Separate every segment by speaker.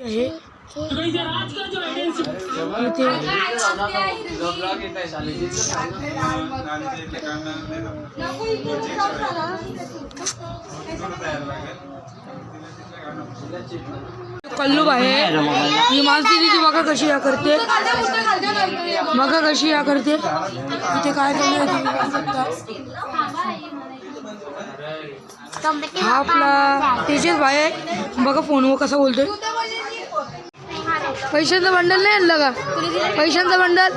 Speaker 1: आहे. कल्लूब आहे. ही माणसी तिथे बघा कशी या करते. बघा कशी या करते. इथे काय चालू आहे तुम्ही बघू शकता. हा आपला तेजस भाई बघा फोनवर कसा बोलतोय. पैशांचं बंडल नाही आणलं का? पैशांचं बंडल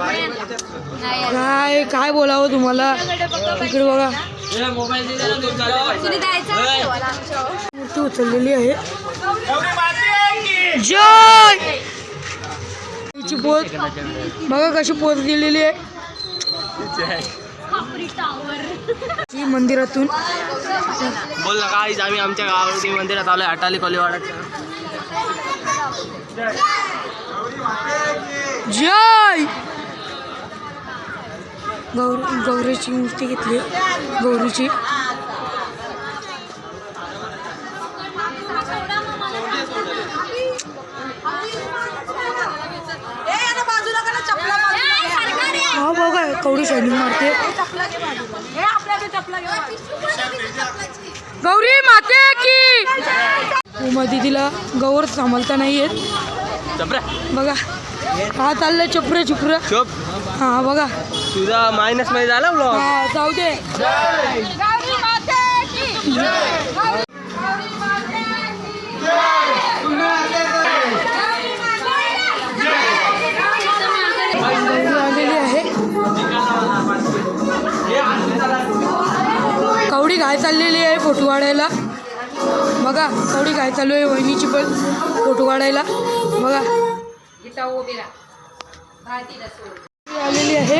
Speaker 1: काय काय बोलावं तुम्हाला? इकडे बघा. मूर्ती उचललेली आहे. जय! तिची पोत. बघा कशी पोत दिलेली आहे. मंदिरातून.
Speaker 2: बोल ना काहीच आम्ही आमच्या गावावरती मंदिरात आलोय अटाली कोलीवाडाच्या
Speaker 1: जय! गौर गौरीची मूर्ती घेतली. गौरीची. हा बघा कवडी शैली मारते. गौरी माते की! उमा दिदीला गौर सांभाळता नाही येत. बघा हा चाललंय चप्र चुप्र. हा बघा.
Speaker 2: तुझा मायनसमध्ये झाला
Speaker 1: हा जाऊ दे. आलेली आहे कवडी काय चाललेली आहे फोटो काढायला? बघा कवडी काय चालू आहे वहिनीची पण फोटो काढायला. बघा. आलेली आहे.